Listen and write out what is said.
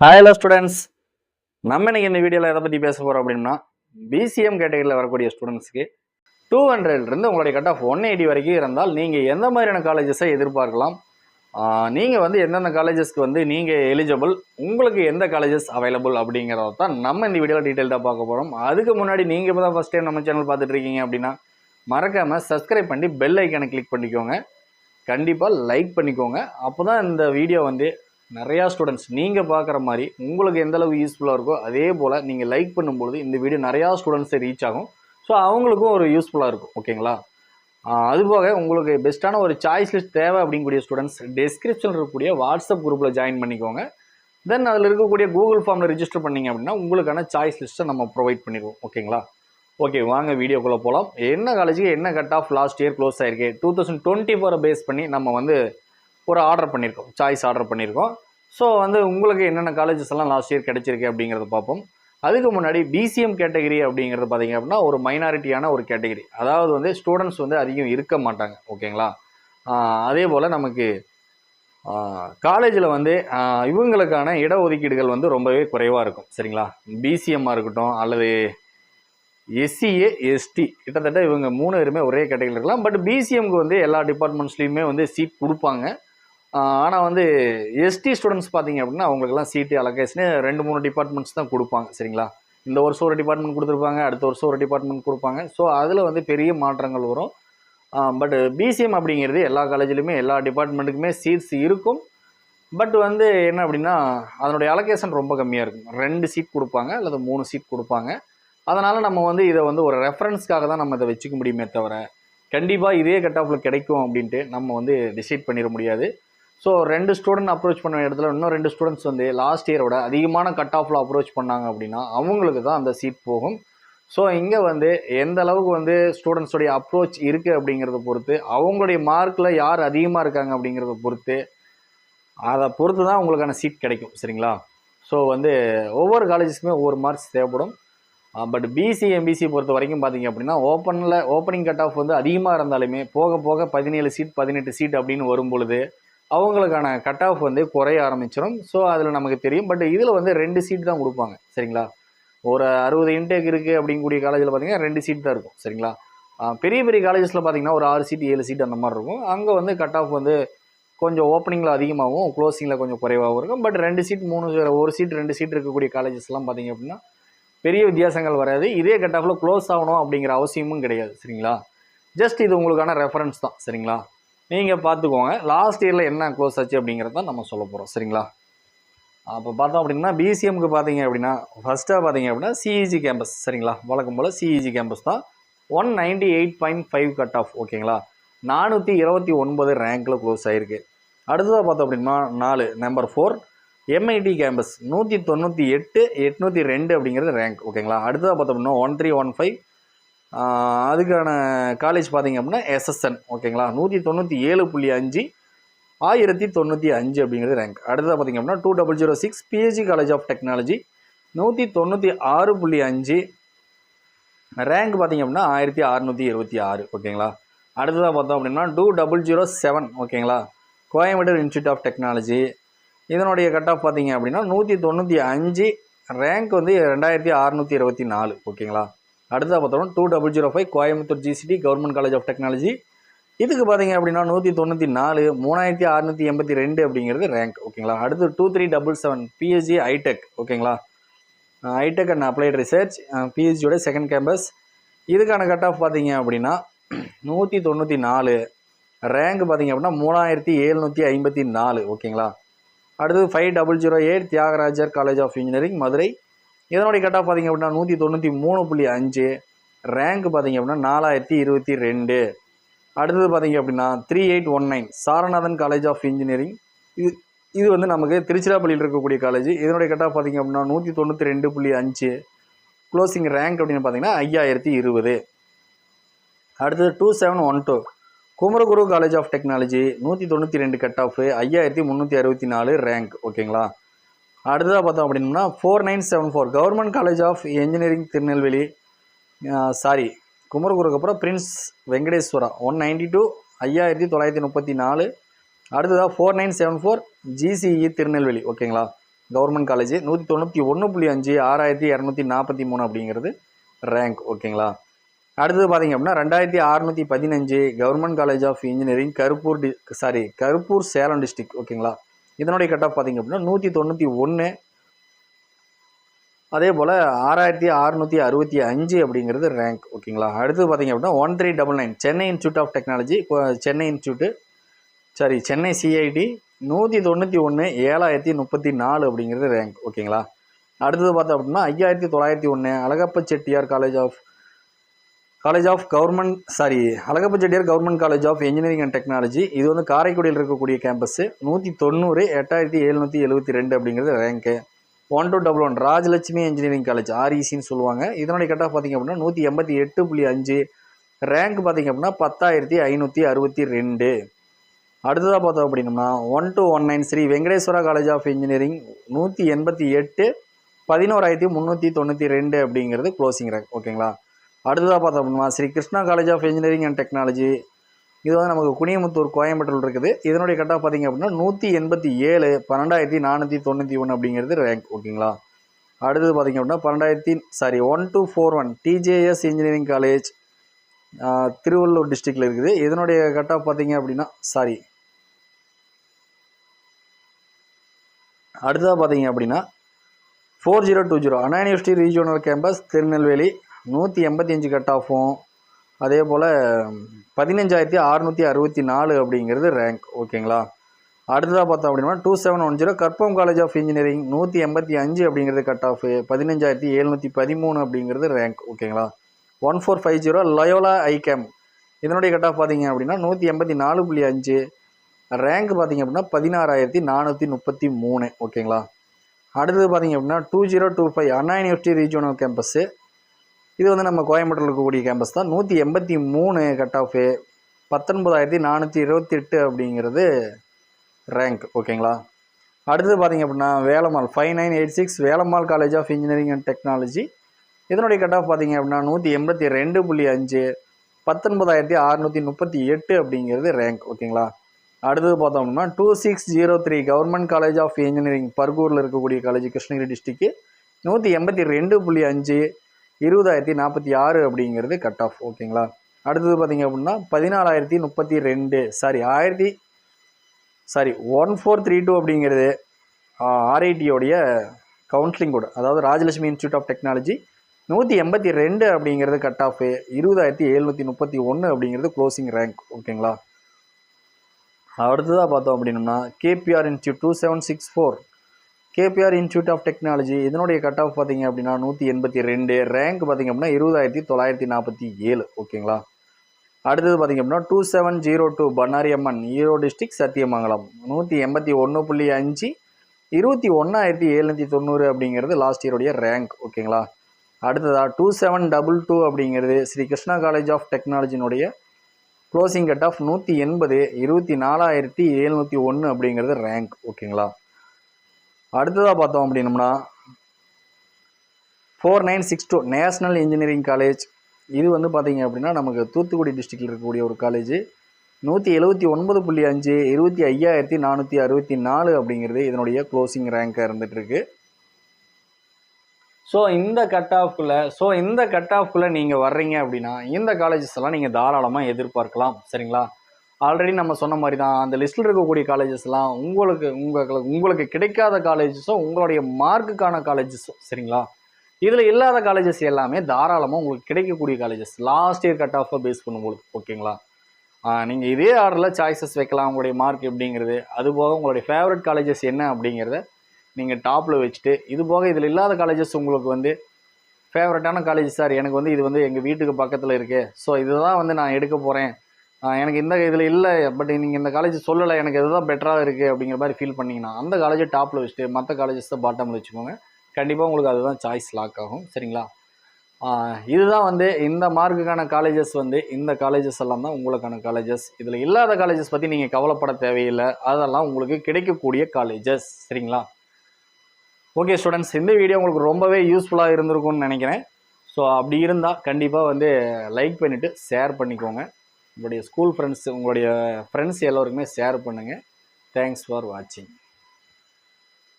Hi hello students நம்ம இன்னைக்கு இந்த வீடியோவில் எதை பற்றி பேச போகிறோம் அப்படின்னா பிசிஎம் கேட்டகரியில் வரக்கூடிய ஸ்டூடெண்ட்ஸ்க்கு டூ ஹண்ட்ரட்லேருந்து உங்களுடைய கட் ஆஃப் ஒன் எயிட்டி வரைக்கும் இருந்தால் நீங்கள் எந்த மாதிரியான காலேஜஸை எதிர்பார்க்கலாம்? நீங்கள் வந்து எந்தெந்த காலேஜஸ்க்கு வந்து நீங்கள் எலிஜிபிள் உங்களுக்கு எந்த காலேஜஸ் அவைலபிள் அப்படிங்கிறத தான் நம்ம இந்த வீடியோவில் டீட்டெயில்டாக பார்க்க போகிறோம் அதுக்கு முன்னாடி நீங்கள் இப்போ தான் ஃபஸ்ட் டைம் நம்ம சேனல் பார்த்துட்டு இருக்கீங்க அப்படின்னா மறக்காமல் சப்ஸ்கிரைப் பண்ணி பெல் ஐக்கனை கிளிக் பண்ணிக்கோங்க. கண்டிப்பாக லைக் பண்ணிக்கோங்க. அப்போ தான் இந்த வீடியோ வந்து நிறையா ஸ்டூடெண்ட்ஸ் நீங்கள் பார்க்குற மாதிரி உங்களுக்கு எந்த யூஸ்ஃபுல்லாக இருக்கோ அதே போல் நீங்கள் லைக் பண்ணும்பொழுது இந்த வீடியோ நிறையா ஸ்டூடெண்ட்ஸை ரீச் ஆகும். ஸோ அவங்களுக்கும் ஒரு யூஸ்ஃபுல்லாக இருக்கும். ஓகேங்களா அதுபோக உங்களுக்கு பெஸ்ட்டான ஒரு சாய்ஸ் லிஸ்ட் தேவை அப்படிங்கக்கூடிய ஸ்டூடெண்ட்ஸ் டெஸ்கிரிப்ஷனில் இருக்கக்கூடிய வாட்ஸ்அப் குரூப்பில் ஜாயின் பண்ணிக்கோங்க. தென் அதில் இருக்கக்கூடிய கூகுள் ஃபார்மில் ரிஜிஸ்டர் பண்ணீங்க அப்படின்னா உங்களுக்கான சாய்ஸ் லிஸ்ட்டை நம்ம ப்ரொவைட் பண்ணிடுவோம். ஓகேங்களா ஓகே வாங்க வீடியோக்குள்ளே போகலாம் என்ன காலேஜுக்கு என்ன cut off last year close ஆயிருக்கு? டூ தௌசண்ட் டுவெண்ட்டி ஃபோரை பேஸ் பண்ணி நம்ம வந்து ஒரு ஆர்டர் பண்ணியிருக்கோம் சாய்ஸ் ஆர்டர் பண்ணியிருக்கோம் ஸோ வந்து உங்களுக்கு என்னென்ன காலேஜஸ் எல்லாம் லாஸ்ட் இயர் கிடைச்சிருக்கு அப்படிங்கிறத பார்ப்போம். அதுக்கு முன்னாடி பிசிஎம் கேட்டகரி அப்படிங்கிறது பார்த்தீங்க அப்படின்னா ஒரு மைனாரிட்டியான ஒரு கேட்டகரி அதாவது வந்து ஸ்டூடெண்ட்ஸ் வந்து அதிகம் இருக்க மாட்டாங்க. ஓகேங்களா அதே போல் நமக்கு காலேஜில் வந்து இவங்களுக்கான இடஒதுக்கீடுகள் வந்து ரொம்பவே குறைவாக இருக்கும். சரிங்களா? பிசிஎம்மாக இருக்கட்டும் அல்லது எஸ்சிஏ எஸ்டி கிட்டத்தட்ட இவங்க மூணு பேருமே ஒரே கேட்டகரியில் இருக்கலாம். பட் பிசிஎம்க்கு வந்து எல்லா டிபார்ட்மெண்ட்ஸ்லேயுமே வந்து சீட் கொடுப்பாங்க. ஆனால் வந்து எஸ்டி ஸ்டூடெண்ட்ஸ் பார்த்தீங்க அப்படின்னா அவங்களுக்குலாம் சீட்டு அலகேஷனு ரெண்டு மூணு டிபார்ட்மெண்ட்ஸ் தான் கொடுப்பாங்க சரிங்களா? இந்த வருஷம் ஒரு டிபார்ட்மெண்ட் கொடுத்துருப்பாங்க அடுத்த வருஷம் ஒரு டிபார்ட்மெண்ட் கொடுப்பாங்க. ஸோ அதில் வந்து பெரிய மாற்றங்கள் வரும். பட் பிசிஎம் அப்படிங்கிறது எல்லா காலேஜ்லையுமே எல்லா டிபார்ட்மெண்ட்டுக்குமே சீட்ஸ் இருக்கும். பட் வந்து என்ன அப்படின்னா அதனுடைய அலோகேஷன் ரொம்ப கம்மியாக இருக்கும். ரெண்டு சீட் கொடுப்பாங்க அல்லது மூணு சீட் கொடுப்பாங்க. அதனால் நம்ம வந்து இதை வந்து ஒரு ரெஃபரன்ஸ்க்காக தான் நம்ம இதை வச்சுக்க முடியுமே தவிர கண்டிப்பாக இதே கட் ஆஃபில் கிடைக்கும் அப்படின்ட்டு நம்ம வந்து டிசைட் பண்ணிட முடியாது. ஸோ ரெண்டு ஸ்டூடெண்ட் அப்ரோச் பண்ண இடத்துல இன்னும் ரெண்டு ஸ்டூடெண்ட்ஸ் வந்து லாஸ்ட் இயரோட அதிகமான கட் ஆஃபில் அப்ரோச் பண்ணாங்க அப்படின்னா அவங்களுக்கு தான் அந்த சீட் போகும். ஸோ இங்கே வந்து எந்த அளவுக்கு வந்து ஸ்டூடெண்ட்ஸோடைய அப்ரோச் இருக்குது அப்படிங்கிறத பொறுத்து அவங்களுடைய மார்க்கில் யார் அதிகமாக இருக்காங்க அப்படிங்கிறத பொறுத்து அதை பொறுத்து தான் உங்களுக்கான சீட் கிடைக்கும் சரிங்களா? ஸோ வந்து ஒவ்வொரு காலேஜஸ்க்குமே ஒவ்வொரு மார்க்ஸ் தேவைப்படும். பட் பிசி எம்பிசி பொறுத்த வரைக்கும் பார்த்தீங்க அப்படின்னா ஓப்பனில் ஓப்பனிங் கட் ஆஃப் வந்து அதிகமாக இருந்தாலுமே போக போக பதினேழு சீட் பதினெட்டு சீட் அப்படின்னு வரும் பொழுது அவங்களுக்கான கட் ஆஃப் வந்து குறைய ஆரம்பிச்சிடும் ஸோ அதில் நமக்கு தெரியும். பட் இதில் வந்து ரெண்டு சீட் தான் கொடுப்பாங்க. சரிங்களா? ஒரு அறுபது இன்டேக் இருக்குது அப்படிங்கக்கூடிய காலேஜில் பார்த்தீங்கன்னா ரெண்டு சீட் தான் இருக்கும். சரிங்களா? பெரிய பெரிய காலேஜஸில் பார்த்தீங்கன்னா ஒரு ஆறு சீட் ஏழு சீட் அந்த மாதிரி இருக்கும். அங்கே வந்து கட் ஆஃப் வந்து கொஞ்சம் ஓப்பனிங்கில் அதிகமாகவும் க்ளோசிங்கில் கொஞ்சம் குறைவாகவும் இருக்கும். பட் ரெண்டு சீட் மூணு ஒரு சீட் ரெண்டு சீட் இருக்கக்கூடிய காலேஜஸ்லாம் பார்த்தீங்க அப்படின்னா பெரிய வித்தியாசங்கள் வராது. இதே கட் ஆஃபில் க்ளோஸ் ஆகணும் அப்படிங்கிற அவசியமும் கிடையாது. சரிங்களா? ஜஸ்ட் இது உங்களுக்கான ரெஃபரன்ஸ் தான். சரிங்களா? நீங்கள் பார்த்துக்கோங்க லாஸ்ட் இயரில் என்ன க்ளோஸ் ஆச்சு அப்படிங்கிறத தான் நம்ம சொல்ல போகிறோம் சரிங்களா? அப்போ பார்த்தோம் அப்படின்னா பிசிஎம்க்கு பார்த்தீங்க அப்படின்னா ஃபஸ்ட்டாக பார்த்தீங்க அப்படின்னா சிஇஜி கேம்பஸ் சரிங்களா? வழக்கம் போல் சிஇஜி கேம்பஸ் தான். One ninety eight point five cut off ஓகேங்களா? நானூற்றி இருபத்தி ஒன்பது ரேங்க்கில் க்ளோஸ் ஆகிருக்கு அடுத்ததாக பார்த்தோம் அப்படின்னா நாலு. நம்பர் ஃபோர் எம்ஐடி கேம்பஸ் நூற்றி தொண்ணூற்றி எட்டு எட்நூற்றி ரெண்டு அப்படிங்கிறது ரேங்க் ஓகேங்களா? அடுத்ததாக பார்த்தோம் அப்படின்னா ஒன் த்ரீ ஒன் ஃபைவ் அதுக்கான காலேஜ் பார்த்தீங்க அப்படின்னா எஸ்எஸ்என் ஓகேங்களா நூற்றி தொண்ணூற்றி ஏழு புள்ளி அஞ்சு ஆயிரத்தி தொண்ணூற்றி அஞ்சு அப்படிங்கிறது ரேங்க் அடுத்ததாக பார்த்தீங்க அப்படின்னா two double zero six PSG college of technology நூற்றி தொண்ணூற்றி ஆறு புள்ளி அஞ்சு ரேங்க் பார்த்திங்க அப்படின்னா ஆயிரத்தி அறநூற்றி இருபத்தி ஆறு ஓகேங்களா அடுத்ததாக பார்த்தோம் அப்படின்னா டூ டபுள் ஜீரோ செவன் ஓகேங்களா கோயம்புத்தூர் இன்ஸ்டியூட் ஆஃப் டெக்னாலஜி இதனுடைய கட் ஆஃப் பார்த்தீங்க அப்படின்னா நூற்றி தொண்ணூற்றி அஞ்சு ரேங்க் வந்து ரெண்டாயிரத்தி அறநூற்றி இருபத்தி நாலு ஓகேங்களா அடுத்த பார்த்தோம்னா two double zero five Coimbatore GCT government college of technology இதுக்கு பார்த்தீங்க அப்படின்னா நூற்றி தொண்ணூற்றி நாலு மூணாயிரத்தி அறநூற்றி எண்பத்தி ரெண்டு அப்படிங்கிறது ரேங்க் ஓகேங்களா அடுத்து two three double seven PSG iTech ஓகேங்களா ஐடெக் அண்ட் அப்ளைட் ரிசர்ச் பிஹெச்சியோட செகண்ட் கேம்பஸ் இதுக்கான கட் ஆஃப் பார்த்தீங்க அப்படின்னா நூற்றி தொண்ணூற்றி நாலு ரேங்க் பார்த்தீங்க அப்படின்னா மூணாயிரத்தி எழுநூற்றி ஐம்பத்தி நாலு ஓகேங்களா அடுத்து five double zero eight Thiagarajar college of engineering Madurai. இதனுடைய கட் ஆஃப் பார்த்தீங்க அப்படின்னா நூற்றி தொண்ணூற்றி மூணு புள்ளி அஞ்சு. ரேங்க் பார்த்தீங்க அப்படின்னா நாலாயிரத்தி இருபத்தி ரெண்டு. அடுத்தது பார்த்திங்க அப்படின்னா three eight one nine Saranathan college of engineering இது இது வந்து நமக்கு திருச்சிராப்பள்ளியில் இருக்கக்கூடிய காலேஜ் இதனுடைய கட் ஆஃப் பார்த்தீங்க அப்படின்னா நூற்றி தொண்ணூற்றி ரெண்டு புள்ளி அஞ்சு. க்ளோசிங் ரேங்க் அப்படின்னு பார்த்தீங்கன்னா ஐயாயிரத்தி இருபது. அடுத்தது two seven one two Kumaraguru college of technology நூற்றி தொண்ணூற்றி ரெண்டு கட் ஆஃப் ஐயாயிரத்தி முந்நூற்றி அறுபத்தி நாலு ரேங்க் ஓகேங்களா அடுத்ததாக பார்த்தோம் அப்படின்னா four nine seven four government college of engineering Tirunelveli sorry குமரகுருக்கு அப்புறம் prince Venkateshwara one ninety two ஐயாயிரத்தி தொள்ளாயிரத்தி முப்பத்தி நாலு. அடுத்ததாக four nine seven four GCE Tirunelveli ஓகேங்களா? கவர்மெண்ட் காலேஜ் நூற்றி தொண்ணூற்றி ஒன்று புள்ளி அஞ்சு ஆறாயிரத்தி இரநூத்தி நாற்பத்தி மூணு அப்படிங்கிறது ரேங்க் ஓகேங்களா? அடுத்தது பார்த்தீங்க அப்படின்னா ரெண்டாயிரத்தி அறநூற்றி பதினஞ்சு government college of engineering Karuppur D sorry Karuppur Salem district ஓகேங்களா? இதனுடைய கட் ஆஃப் பார்த்தீங்க அப்படின்னா நூற்றி தொண்ணூற்றி ஒன்று அதே போல் ஆறாயிரத்தி அறுநூற்றி அறுபத்தி அஞ்சு அப்படிங்கிறது ரேங்க் ஓகேங்களா அடுத்து பார்த்தீங்க அப்படின்னா one three double nine Chennai institute of technology Chennai institute sorry Chennai CIT நூற்றி தொண்ணூற்றி ஒன்று ஏழாயிரத்தி முப்பத்தி நாலு அப்படிங்கிறது ரேங்க் ஓகேங்களா அடுத்தது பார்த்தோம் அப்படின்னா ஐயாயிரத்தி தொள்ளாயிரத்தி ஒன்று Alagappa Chettiar college of college of government sorry அழகப்பச்செட்டியார் government college of engineering and technology இது வந்து காரைக்குடியில் இருக்கக்கூடிய கேம்பஸ்ஸு நூற்றி தொண்ணூறு எட்டாயிரத்தி எழுநூற்றி எழுபத்தி ரெண்டு அப்படிங்கிறது rank one two double one Rajalakshmi engineering college ஆர்இசின்னு சொல்லுவாங்க. இதனுடைய கட் ஆஃப் பார்த்தீங்க அப்படின்னா நூற்றி எண்பத்தி எட்டு புள்ளி அஞ்சு. ரேங்க் பார்த்தீங்க அப்படின்னா பத்தாயிரத்தி ஐநூற்றி அறுபத்தி ரெண்டு அடுத்ததாக பார்த்தோம் அப்படின்னம்னா one two one nine Sri Venkateshwara college of engineering நூற்றி எண்பத்தி எட்டு பதினோராயிரத்தி முந்நூற்றி தொண்ணூற்றி ரெண்டு அப்படிங்கிறது க்ளோசிங் ரேங்க் ஓகேங்களா அடுத்ததாக பார்த்தோம் அப்படின்னா Sri Krishna college of engineering and technology இது வந்து நமக்கு குனியமுத்தூர் கோயம்புத்தூர் இருக்குது. இதனுடைய கட் ஆஃப் பார்த்தீங்க அப்படின்னா நூற்றி எண்பத்தி ஏழு பன்னெண்டாயிரத்தி நானூற்றி தொண்ணூற்றி ஒன்று அப்படிங்கிறது ரேங்க் ஓகேங்களா அடுத்தது பார்த்திங்க அப்படின்னா பன்னெண்டாயிரத்தி sorry one two four one TJS engineering college Tiruvallur டிஸ்ட்ரிக்டில் இருக்குது. இதனுடைய கட் ஆஃப் அப்படின்னா சாரி அடுத்ததாக பார்த்தீங்க அப்படின்னா four zero two zero Anna university regional campus Tirunelveli. நூற்றி எண்பத்தி அஞ்சு கட் ஆஃபும் அதே போல் பதினஞ்சாயிரத்தி அறுநூற்றி அறுபத்தி நாலு அப்படிங்கிறது ரேங்க் ஓகேங்களா அடுத்ததாக பார்த்தோம் அப்படின்னா two seven one zero Karpagam college of engineering நூற்றி எண்பத்தி அஞ்சு அப்படிங்கிறது கட் ஆஃப் பதினஞ்சாயிரத்தி எழுநூற்றி பதிமூணு அப்படிங்கிறது ரேங்க் ஓகேங்களா one four five zero Loyola ICAM இதனுடைய கட் ஆஃப் பார்த்தீங்க அப்படின்னா நூற்றி எண்பத்தி நாலு புள்ளி அஞ்சு. ரேங்க் பார்த்தீங்க அப்படின்னா பதினாறாயிரத்தி நானூற்றி முப்பத்தி மூணு ஓகேங்களா அடுத்தது பார்த்தீங்க அப்படின்னா two zero two five Anna university regional campus இது வந்து நம்ம கோயம்புத்தூரில் இருக்கக்கூடிய கேம்பஸ் தான். நூற்றி எண்பத்தி மூணு கட் ஆஃபு பத்தொன்பதாயிரத்தி நானூற்றி இருபத்தி எட்டு அப்படிங்கிறது ரேங்க் ஓகேங்களா அடுத்தது பார்த்தீங்க அப்படின்னா Velammal five nine eight six Velammal college of engineering and technology இதனுடைய கட் ஆஃப் பார்த்தீங்க அப்படின்னா நூற்றி எண்பத்தி ரெண்டு புள்ளி அஞ்சு பத்தொன்பதாயிரத்தி அறநூற்றி முப்பத்தி எட்டு அப்படிங்கிறது ரேங்க் ஓகேங்களா அடுத்தது பார்த்தோம் அப்படின்னா two six zero three government college of engineering பர்கூரில் இருக்கக்கூடிய காலேஜ் கிருஷ்ணகிரி டிஸ்ட்ரிக்கு நூற்றி எண்பத்தி ரெண்டு புள்ளி அஞ்சு இருபதாயிரத்தி நாற்பத்தி ஆறு அப்படிங்கிறது கட் ஆஃப் ஓகேங்களா? அடுத்தது பார்த்தீங்க அப்படின்னா பதினாலாயிரத்தி முப்பத்தி ரெண்டு சாரி ஆயிரத்தி sorry one four three two அப்படிங்கிறது ஆர்ஐடியோடைய கவுன்சிலிங் கோடு அதாவது ராஜலட்சுமி இன்ஸ்டியூட் ஆஃப் டெக்னாலஜி நூற்றி எண்பத்தி ரெண்டு அப்படிங்கிறது கட் ஆஃப் இருபதாயிரத்தி எழுநூற்றி முப்பத்தி ஒன்று அப்படிங்கிறது க்ளோசிங் ரேங்க் ஓகேங்களா? அடுத்ததாக பார்த்தோம் அப்படின்னா KPR institute two seven six four KPR institute of technology இதனுடைய கட் ஆஃப் பார்த்தீங்க அப்படின்னா நூற்றி எண்பத்தி ரெண்டு. ரேங்க் பார்த்தீங்க அப்படின்னா இருபதாயிரத்தி தொள்ளாயிரத்தி நாற்பத்தி ஏழு. ஓகேங்களா அடுத்தது பார்த்தீங்க அப்படின்னா two seven zero two Bannari Amman Erode district Sathyamangalam. நூற்றி எண்பத்தி ஒன்று புள்ளி அஞ்சு இருபத்தி ஒன்றாயிரத்தி எழுநூற்றி தொண்ணூறு அப்படிங்கிறது லாஸ்ட் இயருடைய ரேங்க் ஓகேங்களா அடுத்ததாக டூ செவன் டபுள் டூ அப்படிங்கிறது ஸ்ரீ கிருஷ்ணா காலேஜ் ஆஃப் டெக்னாலஜினுடைய க்ளோசிங் கட் ஆஃப் நூற்றி எண்பது இருபத்தி நாலாயிரத்தி எழுநூற்றி ஒன்று அப்படிங்கிறது ரேங்க் ஓகேங்களா அடுத்ததாக பார்த்தோம் அப்படின்னம்னா four nine six two national engineering college இது வந்து பார்த்தீங்க அப்படின்னா நமக்கு தூத்துக்குடி டிஸ்ட்ரிக்டில் இருக்கக்கூடிய ஒரு காலேஜ் நூற்றி எழுபத்தி ஒன்பது புள்ளி அஞ்சு இருபத்தி ஐயாயிரத்தி நானூற்றி அறுபத்தி நாலு அப்படிங்கிறது இதனுடைய க்ளோசிங் ரேங்காக இருந்துகிட்ருக்கு ஸோ இந்த கட் ஆஃப்குள்ளே ஸோ இந்த கட் ஆஃப்குள்ளே நீங்கள் வர்றீங்க அப்படின்னா இந்த காலேஜஸ் எல்லாம் நீங்கள் தாராளமாக எதிர்பார்க்கலாம். சரிங்களா? ஆல்ரெடி நம்ம சொன்ன மாதிரி தான் அந்த லிஸ்ட்டில் இருக்கக்கூடிய காலேஜஸ்லாம் உங்களுக்கு உங்களுக்கு உங்களுக்கு கிடைக்காத காலேஜஸும் உங்களுடைய மார்க்குக்கான காலேஜஸும் சரிங்களா? இதில் இல்லாத காலேஜஸ் எல்லாமே தாராளமாக உங்களுக்கு கிடைக்கக்கூடிய காலேஜஸ் லாஸ்ட் இயர் கட் ஆஃபை பேஸ் பண்ணும்போது ஓகேங்களா நீங்கள் இதே ஆர்டரில் சாய்ஸஸ் வைக்கலாம் உங்களுடைய மார்க் எப்படிங்கிறது. அதுபோக உங்களுடைய ஃபேவரட் காலேஜஸ் என்ன அப்படிங்கிறத நீங்கள் டாப்பில் வச்சுட்டு இது போக இதில் இல்லாத காலேஜஸ் உங்களுக்கு வந்து ஃபேவரட்டான காலேஜ் சார் எனக்கு வந்து இது வந்து எங்கள் வீட்டுக்கு பக்கத்தில் இருக்குது ஸோ இதுதான் வந்து நான் எடுக்க போகிறேன் எனக்கு இந்த இதில் இல்லை பட் நீங்கள் இந்த காலேஜ் சொல்லலை எனக்கு இதுதான் பெட்டராக இருக்குது அப்படிங்கிற மாதிரி ஃபீல் பண்ணிங்கன்னா அந்த காலேஜை டாப்பில் வச்சுட்டு மற்ற காலேஜஸ் தான் பாட்டமில் வச்சுக்கோங்க. கண்டிப்பாக உங்களுக்கு அதுதான் சாய்ஸ் லாக் ஆகும் சரிங்களா? இதுதான் வந்து இந்த மார்க்குக்கான காலேஜஸ் வந்து இந்த காலேஜஸ் எல்லாம் தான் உங்களுக்கான காலேஜஸ் இதில் இல்லாத காலேஜஸ் பற்றி நீங்கள் கவலைப்பட தேவையில்லை. அதெல்லாம் உங்களுக்கு கிடைக்கக்கூடிய காலேஜஸ் சரிங்களா? ஓகே ஸ்டூடெண்ட்ஸ் இந்த வீடியோ உங்களுக்கு ரொம்பவே யூஸ்ஃபுல்லாக இருந்திருக்கும்னு நினைக்கிறேன். ஸோ அப்படி இருந்தால் கண்டிப்பாக வந்து லைக் பண்ணிவிட்டு ஷேர் பண்ணிக்கோங்க. உங்களுடைய ஸ்கூல் ஃப்ரெண்ட்ஸ் உங்களுடைய ஃப்ரெண்ட்ஸ் எல்லோருக்குமே ஷேர் பண்ணுங்கள் தேங்க்ஸ் ஃபார் வாட்சிங்